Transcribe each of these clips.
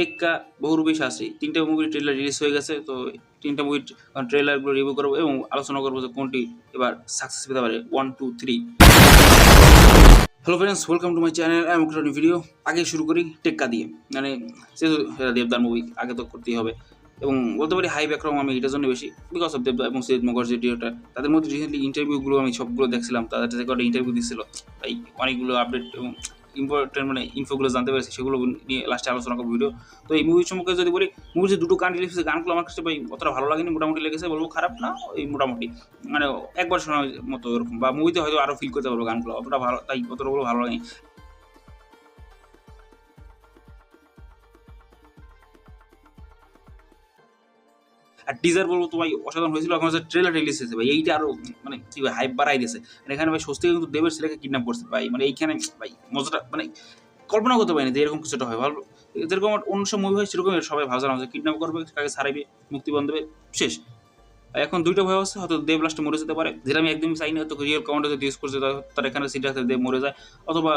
টেক্কা বহুরূপী শাস্ত্রী। তিনটা মুভির ট্রেলার রিলিজ হয়ে গেছে, তো তিনটা মুভির ট্রেলারগুলো রিভিউ করব এবং আলোচনা করব যে কোনটি এবার সাকসেস পেতে পারে। One two three hello friends welcome to my channel আমি একটা ভিডিও আগে শুরু করি টেক্কা দিয়ে। মানে যেহেতু দেবদার মুভি আগে তো করতেই হবে। এবং বলতে পারি হাই ব্যাকগ্রাউন্ড আমি এটার জন্য বেশি। বিকজ অফ দেবদা এবং সৈয়দ মুখার্জি ডিওটা তাদের মধ্যে রিসেন্টলি ইন্টারভিউগুলো আমি সবগুলো দেখছিলাম, তাদের থেকে একটা ইন্টারভিউ দিচ্ছিল তাই অনেকগুলো আপডেট এবং ইম্পর্টেন্ট মানে ইনফোগুলো জানতে পেরেছি, সেগুলো নিয়ে লাস্টে আলোচনা করব ভিডিও তো এই মুভি সম্পর্কে যদি বলি মুভি যে দুটো গান রিলিজ গানগুলো আমার কাছে অতটা ভালো লাগেনি, মোটামুটি লেগেছে, বলব খারাপ না, ওই মোটামুটি। মানে একবার শোনার মতো এরকম বা মুভিতে হয়তো আরও ফিল করতে পারব গানগুলো, অতটা ভালো, তাই অতটা ভালো লাগেনি। আর টিজার বলব, তো ভাই অসাধারণ হয়েছিল। এখন হচ্ছে ট্রেলার রিলিজ হয়েছে ভাই। এইটা আরও মানে কি ভাই হাইপ বাড়াই দিয়েছে। মানে এখানে ভাই স্বস্তি কিন্তু দেবের ছেলেকে কিডন্যাপ করছে ভাই। মানে এইখানে ভাই মজাটা মানে কল্পনা করতে পারিনি যে এরকম কিছুটা হয়। ভালো, যেরকম অন্য সব মুভি হয় সেরকম সবাই ভাবছিলাম যে কিডন্যাপ করবে, কাকে ছাড়াইবে মুক্তিবন্ধ দেবে, শেষ। এখন দুইটা ভয় আছে, হয়তো দেব লাস্টে মরে যেতে পারে। যেটা আমি একদমই চাই না তো রিয়েল কমেন্টে যদি ইউজ করছে তার এখানে সিট দেব মরে যায়। অথবা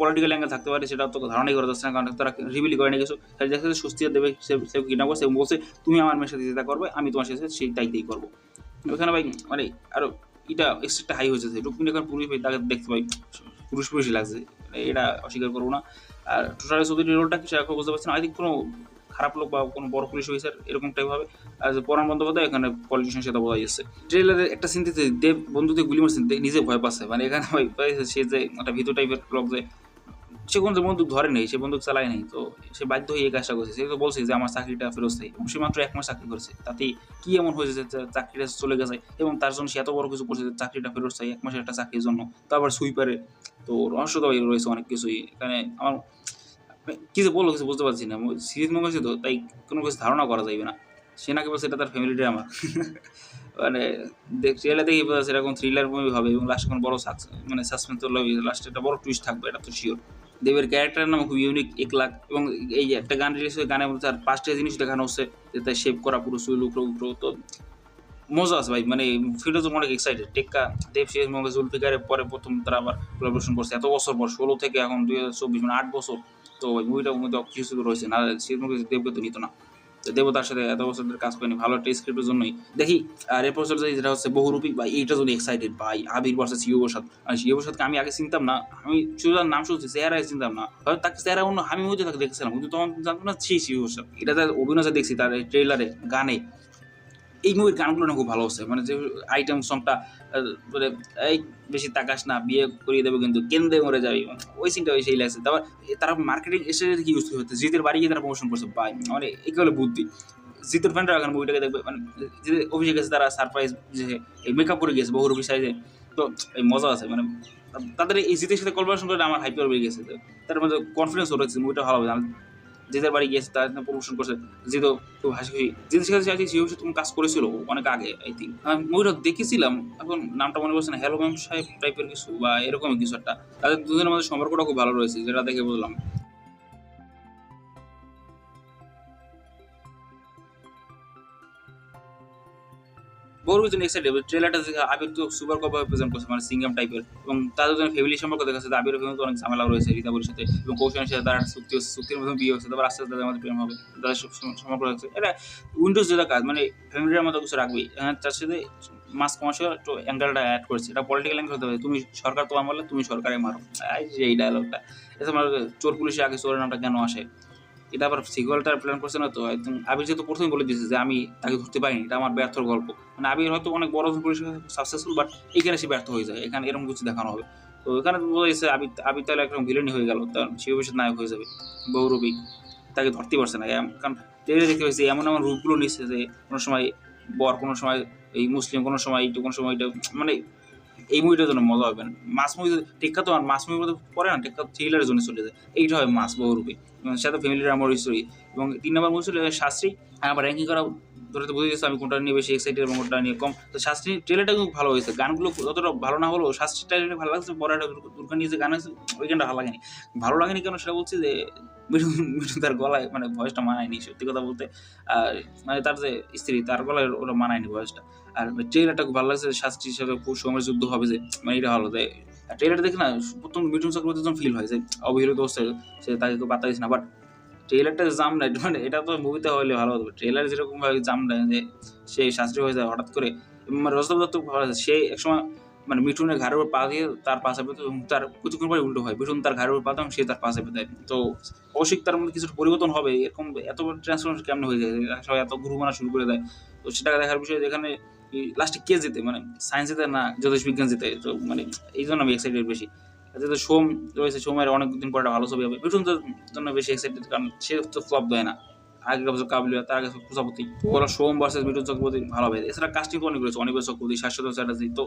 পলিটিক্যাল অ্যাঙ্গেল থাকতে পারে, সেটা তো ধারণাই করা যাচ্ছে না, কারণ তারা রিভিলি করে গেছো। তাই দেখা যাচ্ছে স্বস্তি দেবে, সে সে কিনা করছে এবং বলছে, তুমি আমার মেয়ের সাথে যেটা করবে, আমি তোমার সাথে সেই দায়িত্বই করব। ওখানে ভাই মানে আরও এটা এক্সট্রা হাই হয়েছে রুকমিনী এখন পুরুষ ভাই, তাকে দেখতে পাই পুরুষ পুরুষই লাগছে। মানে এটা অস্বীকার করব না। আর টোটালি চৌধুরীর রোলটা কি সেরকম বুঝতে পারছি না। আই থিঙ্ক কোনো খারাপ লোক বা কোনো বড় পুলিশ অফিসার এরকম টাইপ হবে। আর পরাণ বন্দ্যোপাধ্যায় এখানে পলিটিশিয়ান সেটা বোঝা যাচ্ছে। ট্রেলারের একটা সিনতে দেব বন্ধুতে গুলি মারছেন নিজে ভয় পাচ্ছে। মানে এখানে ভয় পাইছে সে যে একটা ভিতর টাইপের লোক যে, সে কোনো বন্দুক ধরে নেই, সে বন্দুক চালায় নেই, তো সে বাধ্য হয়ে এই কাজটা করছে। সে তো বলছে যে আমার চাকরিটা ফেরত চাই। এবং সে মাত্র এক মাস চাকরি করেছে। তাতে কি এমন হয়েছে যে চাকরিটা চলে গেছে? এবং তার জন্য সে এত বড় কিছু করছে যে, চাকরিটা ফেরত চাই, এক মাসের একটা চাকরির জন্য। তো আবার সুইপারে তো রহস্য তো রয়েছে অনেক কিছুই। এখানে আমার কি যে বলব কিছু বুঝতে পারছি না। সিরিজ আছে তো তাই কোনো কিছু ধারণা করা যাবে না। সে নাকি বলছে, এটা তার ফ্যামিলি ড্রামা মানে রিয়েলে দেখি বোঝা যাচ্ছে এরকম থ্রিলার মুভি হবে এবং লাস্টে কোনো বড় মানে সাসপেন্স তো লাস্টে একটা বড় টুইস্ট থাকবে, এটা তো শিওর দেবের ক্যারেক্টারের নাম খুব ইউনিক এক লাখ এবং এই একটা গান রিলিজ হয়ে গানের মধ্যে তার পাঁচটা জিনিস দেখানো হচ্ছে, যে তার শেপ করা পুরো চুল উপরে উপরে তো মজা আছে ভাই মানে তো অনেক এক্সাইটেড টেক্কা, দেব শেষ মুভি জুলফিকারের পরে প্রথম তারা আবার কোলাবোরেশন করছে। এত বছর পর, ষোলো থেকে এখন দুই হাজার চব্বিশ মানে আট বছর। তো ওই মুভিটার মধ্যে কিছু রয়েছে না শেষ মুভি দেবকে তো নিত না। তো দেব তার সাথে এত বছর ধরে কাজ করেনি, ভালো একটা স্ক্রিপ্টের জন্যই। দেখি, আর এরপর চলে যাই, যেটা হচ্ছে বহুরূপী। বা এইটা যদি এক্সাইটেড ভাই, আবির বর্ষা সিও প্রসাদ। আর প্রসাদকে আমি আগে চিনতাম না, আমি শুধু নাম শুনছি, চেহারায় চিনতাম না। হয়তো তাকে চেহারা অন্য, আমি হয়তো তাকে দেখছিলাম, কিন্তু তখন জানতাম না সেই প্রসাদ। এটা তার অভিনয় দেখছি, তার ট্রেলারে গানে। এই মুভির গানগুলো না খুব ভালো হচ্ছে। মানে যে আইটেম সংটা মানে এই, বেশি তাকাস না, বিয়ে করিয়ে দেবে কিন্তু কেন্দ্রে মরে যাবে। ওই সিনটা ওই সেই লাগছে। তারপর তারা মার্কেটিং এসে কি ইউজ করতে জিতের বাড়ি গিয়ে তারা প্রমোশন করছে। ভাই মানে একে হলো বুদ্ধি। জিতের ফ্যানরা এখন মুভিটাকে দেখবে মানে যে অভিষেক গেছে তারা সারপ্রাইজ যে মেকআপ করে গেছে বহু রবি সাইজে। তো এই মজা আছে মানে তাদের এই জিতের সাথে কলবারেশন করে আমার হাইপার বেড়ে গেছে। তার মধ্যে কনফিডেন্সও রয়েছে মুভিটা ভালো হবে। জিতের বাড়ি গিয়েছে, তার প্রমোশন করছে জিতো খুব হাসি খুশি। জিতের সাথে সেই সিও তুমি কাজ করেছিল অনেক আগে আই থিঙ্ক আমি মুভিটা দেখেছিলাম, এখন নামটা মনে পড়ছে না হ্যালো ম্যাম সাহেব টাইপের কিছু বা এরকম কিছু একটা। তাদের দুজনের মধ্যে সম্পর্কটা খুব ভালো রয়েছে, যেটা দেখে বুঝলাম। বড় কিছু এক্সাইটেড ট্রেলারটা দেখে আবির তো সুপার কপ প্রেজেন্ট করছে মানে সিঙ্গাম টাইপের এবং তাদের জন্য ফ্যামিলি সম্পর্ক দেখা যাচ্ছে আবির ফ্যামিলি অনেক ঝামেলা রয়েছে রীতাবলির সাথে এবং কৌশলের সাথে তার চুক্তি চুক্তির মধ্যে বিয়ে হচ্ছে, তারপর আস্তে আস্তে তাদের মধ্যে প্রেম হবে, তাদের সম্পর্ক হচ্ছে। এটা উইন্ডোজ যেটা কাজ মানে ফ্যামিলির মতো কিছু রাখবেই হ্যাঁ তার সাথে মাস কমার্শিয়াল একটু অ্যাঙ্গেলটা অ্যাড করছে। এটা পলিটিক্যাল অ্যাঙ্গেল হতে হবে তুমি সরকার তোমার মারলে, তুমি সরকারে মারো। এই যে এই ডায়লগটা এছাড়া চোর পুলিশে আগে চোরের নামটা কেন আসে? এটা আবার সিকুয়ালটার প্ল্যান করছে না তো? একদম আবির যেহেতু প্রথমে বলে দিয়েছে যে আমি তাকে ধরতে পারিনি, এটা আমার ব্যর্থ গল্প। মানে আবির হয়তো অনেক বড় পুলিশ সাকসেসফুল বাট এখানে সে ব্যর্থ হয়ে যায়। এখানে এরকম কিছু দেখানো হবে। তো এখানে বোঝা যাচ্ছে আবির আবির তাহলে একদম ভিলেনি হয়ে গেল তার সে ভবিষ্যৎ নায়ক হয়ে যাবে। বহুরূপী তাকে ধরতে পারছে না। কারণ ট্রেনে দেখতে পাচ্ছি এমন এমন রূপগুলো নিচ্ছে যে কোনো সময় বর, কোনো সময় এই মুসলিম, কোনো সময় এইটা কোনো সময় এটা মানে এই মুভিটার জন্য মজা হবে না। মাস মুভি টেক্কা তো আর মাস মুভি পরে না, টেক্কা থ্রিলারের জন্য চলে যায়। এইটা হবে মাস বহুরূপী এবং সাথে ফ্যামিলির আমার স্টোরি এবং তিন নম্বর মুভি ছিল শাস্ত্রী। আবার র্যাঙ্কিং করা ধরে তো বুঝে গেছে, আমি কোনটা নিয়ে বেশি এক্সাইটেড এবং কোনটা নিয়ে কম। তো শাস্ত্রী ট্রেলারটা কিন্তু ভালো হয়েছে। গানগুলো যতটা ভালো না হলেও শাস্ত্রী ট্রেলারটা ভালো লাগছে পরে একটা দুর্গা নিয়ে যে গান আছে ওই গানটা ভালো লাগেনি। ভালো লাগেনি কেন সেটা বলছি যে মিঠু মিঠু তার গলায় মানে ভয়েসটা মানায়নি, সত্যি কথা বলতে। আর মানে তার যে স্ত্রী, তার গলায় ওটা মানায়নি ভয়েসটা আর ট্রেলারটা খুব ভালো লাগছে শাস্ত্রী হিসাবে সময় যুদ্ধ হবে যে মানে এটা ভালো দেয় ট্রেলার দেখে না, প্রথম মিঠুন চক্রবর্তী যখন ফিল হয় যে, অবহেলিত অবস্থায় সে তাকে কেউ পাত্তা দিচ্ছে না। বাট ট্রেলারটা জাম নাই মানে এটা তো মুভিতে হলে ভালো হতো। ট্রেলার যেরকম ভাবে জাম দেয় যে, সে শাস্ত্রী হয়ে যায় হঠাৎ করে। মানে রজতাভ দত্ত সে একসময় মানে মিঠুনের ঘাড়ের উপর পা দিয়ে তার পা চাপে এবং তার কিছুক্ষণ পরে উল্টো হয়। মিঠুন তার ঘাড়ের উপর পা সে তার পা চাপে দেয় তো অবশ্যই তার মধ্যে কিছুটা পরিবর্তন হবে। এরকম এত ট্রান্সফরমেশন কেমন হয়ে যায়? সবাই এত গুরু মানা শুরু করে দেয়। তো সেটা দেখার বিষয় যেখানে লাস্টে কে যেতে মানে সায়েন্স যেতে না জ্যোতিষ বিজ্ঞান যেতে তো মানে এই জন্য আমি এক্সাইটেড বেশি। যেহেতু সোম রয়েছে। সোমের অনেক দিন পর ভালো ছবি হবে। মিঠুন তো জন্য বেশি এক্সাইটেড কারণ সে তো ফ্লপ দেয় না। আগে বছর কাবলিয়া, তার আগে প্রজাপতি। ওরা সোম ভার্সেস মিঠুন চক্রবর্তী ভালো হবে। এছাড়া কাস্টিং অনেক রয়েছে। অনেক চক্রবর্তী, শাশ্বত চ্যাটার্জি। তো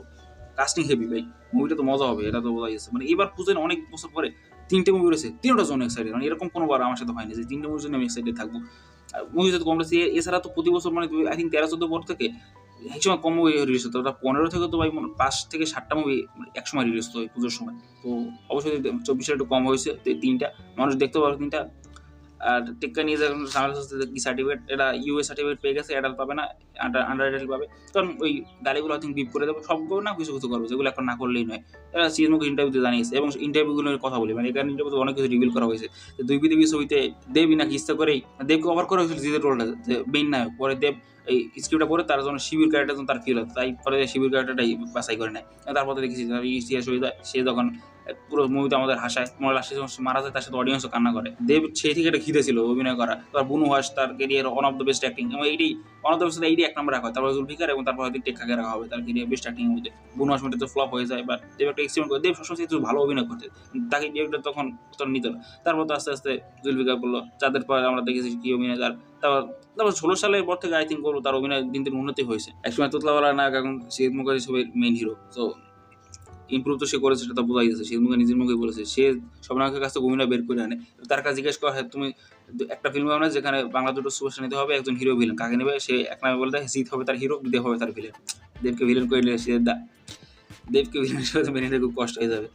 কাস্টিং হেভি ভাই মুভিটা তো মজা হবে, এটা তো বোঝা যাচ্ছে। মানে এবার পুজোর অনেক বছর পরে তিনটে মুভি রয়েছে তিনটার জন্য এক্সাইটেড মানে এরকম কোনোবার আমার সাথে হয়নি যে তিনটে মুভির জন্য আমি এক্সাইটেড থাকব। মুভি যদি কম রয়েছে এছাড়া তো প্রতি বছর মানে আই থিঙ্ক তেরো, চোদ্দ পর থেকে এক সময় কম মুভি রিলিজ হতো, ওটা পনেরো থেকে তো ভাই পাঁচ থেকে সাতটা মুভি এক সময় রিলিজ হতো পুজোর সময়। তো অবশ্যই চব্বিশে একটু কম হয়েছে তিনটা, মানুষ দেখতে পারো তিনটা। আর টেক্কা নিয়ে যখন কি সার্টিফিকেট এটা ইউএ সার্টিফিকেট পেয়ে গেছে পাবে না আন্ডার পাবে। কারণ ওই গাড়িগুলো হয়তো বিপ করে দেবো, সবগুলো না কিছু কিছু করবে, যেগুলো এখন না করলেই নয়। এরা সিএমকে ইন্টারভিউতে জানিয়েছে, এবং ইন্টারভিউগুলো কথা বলি মানে এখানে ইন্টারভিউতে অনেক কিছু রিভিল করা হয়েছে। দুই পৃথিবী ছবিতে দেব নাকি ইচ্ছা করেই, দেবকে কভার করা হয়েছিল জিদের রোলটা মেইন নায়ক, পরে দেব এই স্ক্রিপ্টটা করে তার জন্য শিবির ক্যারেক্টার যখন তার ফিল হয়। তাই পরে শিবির ক্যারেক্টারটাই বাছাই করে নেয়। তারপর দেখেছি ইতিহাস হয়ে যায়। সে যখন পুরো মুভিতে আমাদের হাসায় মনে লাস্টে যখন মারা যায়, তার সাথে অডিয়েন্সও কান্না করে। দেব সেই থেকে একটা খিদে ছিল অভিনয় করা তার বুনু হাস, তার career one of the best acting এবং এইটি ওয়ান অফ দ্য বেস্ট এইটাই এক নম্বর রাখা হয়। তারপর জুলফিকার এবং তারপর হয়তো টেক্কাকে রাখা হবে। তার কেরিয়ার বেস্ট অ্যাক্টিং মধ্যে। বুনু হাস তো ফ্লপ হয়ে যায় বাট দেব একটা এক্সপেরিমেন্ট করে। দেব সবসময় একটু ভালো অভিনয় করতে। তাকে ডিরেক্টর তখন তখন নিত না। তারপর তো আস্তে আস্তে জুলফিকার বলল যাদের পর আমরা দেখেছি কি অভিনয় তার। তারপর তারপর ষোলো সালের পর থেকে আই থিঙ্ক তার অভিনয় দিন দিন উন্নতি হয়েছে। একসময় তোতলাওয়ালা নায়ক, এখন শহীদ মুখার্জি ছবির মেইন হিরো তো ইমপ্রুভ তো সে করেছে, সেটা তো বোঝা যাচ্ছে। শহীদ মুখে নিজের মুখে বলেছে। সে সব নায়কের কাছ থেকে অভিনয় বের করে আনে। তার কাছে জিজ্ঞেস করা হয়, তুমি একটা ফিল্ম বানাও যেখানে বাংলা দুটো সুপারস্টার নিতে হবে, একজন হিরো ভিলেন কাকে নেবে? সে এক নামে বলে দেয় জিৎ হবে তার হিরো দেব হবে তার ভিলেন দেবকে ভিলেন করে নিলে সে দেবকে ভিলেন হিসেবে মেনে নিতে খুব কষ্ট হয়ে যাবে।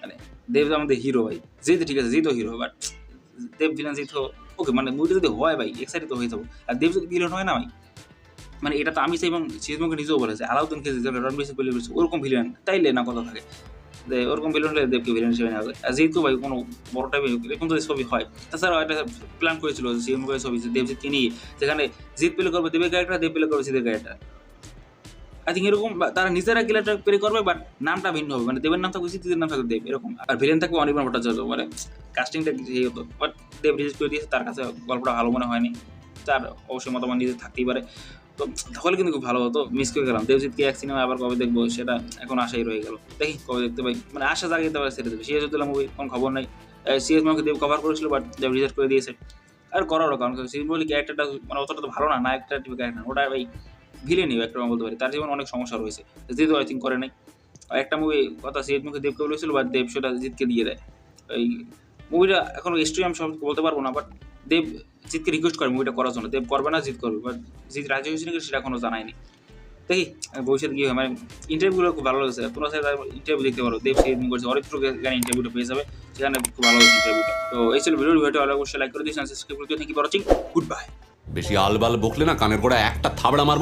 মানে দেব আমাদের হিরো ভাই। জিৎ ঠিক আছে, জিৎও hero but Dev villain Jeet okay মানে মুভিটা যদি হয় ভাই এক্সাইটেড হয়ে যাব। আর দেব যদি ভিলেন হয় না ভাই মানে এটা তো আমি এবং সিজমকে নিজেও বলেছে আলাউদ্দিন খেয়েছে রণবীর সিং বলে ওরকম ভিলেন তাইলে না কথা থাকে? যে ওরকম ভিলেন হলে দেবকে ভিলেন হিসেবে নেওয়া যায়। আর যেহেতু ভাই কোনো বড় টাইপের এরকম যদি ছবি হয়। তাছাড়াও একটা প্ল্যান করেছিল যে সিএমকে ছবি, যে দেবজিৎকে নিয়ে, যেখানে জিৎ পেলে করবে দেবের ক্যারেক্টার দেব পেলে করবে জিতের ক্যারেক্টার আই থিঙ্ক এরকম তারা নিজেরা ক্যারেক্টার প্লে করবে বাট নামটা ভিন্ন হবে। মানে দেবের নাম থাকবে জিতের নাম থাকবে দেব, এরকম। আর ভিলেন থাকবে অনির্বাণ ভট্টাচার্য মানে কাস্টিংটা সেই হতো বাট দেব রিজিস্ট করে দিয়েছে, তার কাছে গল্পটা ভালো মনে হয়নি। তার অবশ্যই মতামত নিজে থাকতেই পারে। তো তাহলে কিন্তু খুব ভালো হতো মিস করে গেলাম। দেবজিৎকে এক সিনেমা আবার কবে দেখব সেটা এখন আশাই রয়ে গেল। দেখি কবে দেখতে পাই। মানে আশা জাগিয়ে দেওয়ার ছেড়ে দেবে উদ্দোলা মুভি কোনো খবর নাই। সিএস মুভি দেব কভার করেছিল বাট দেব রিজেক্ট করে দিয়েছে। আর করারও কারণ সিএস বলি ক্যারেক্টারটা মানে অতটা তো ভালো না না একটা ক্যারেক্টার ওটা ভাই ভিলেনই একটা বলতে পারি। তার জীবন অনেক সমস্যা রয়েছে। যেহেতু আই থিঙ্ক করে নাই। একটা মুভি কথা সিএস মুখে দেবকে বলেছিল বা দেব সেটা জিতকে দিয়ে দেয়। এই মুভিটা এখন স্টোরি আমি সব বলতে পারব না বাট দেব জিতকে রিকোয়েস্ট করে মুভিটা করার জন্য। দেব করবে না জিত করবে বাট জিত রাজি হয়েছে নাকি সেটা এখনও জানায়নি। দেখি ভবিষ্যতে কি হয়। মানে ইন্টারভিউগুলো খুব ভালো হয়েছে তোমরা সাথে ইন্টারভিউ দেখতে পারো। দেব সেই করছে অরিত্র গান ইন্টারভিউটা পেয়ে যাবে। সেখানে খুব ভালো হয়েছে ইন্টারভিউটা তো এই ছিল ভিডিও ভিডিওটা। অবশ্যই লাইক করে দিয়েছেন সাবস্ক্রাইব করে দিও। Thank you for watching goodbye বেশি আলবাল বকলে না, কানের গোড়া একটা থাবড়া মারবো।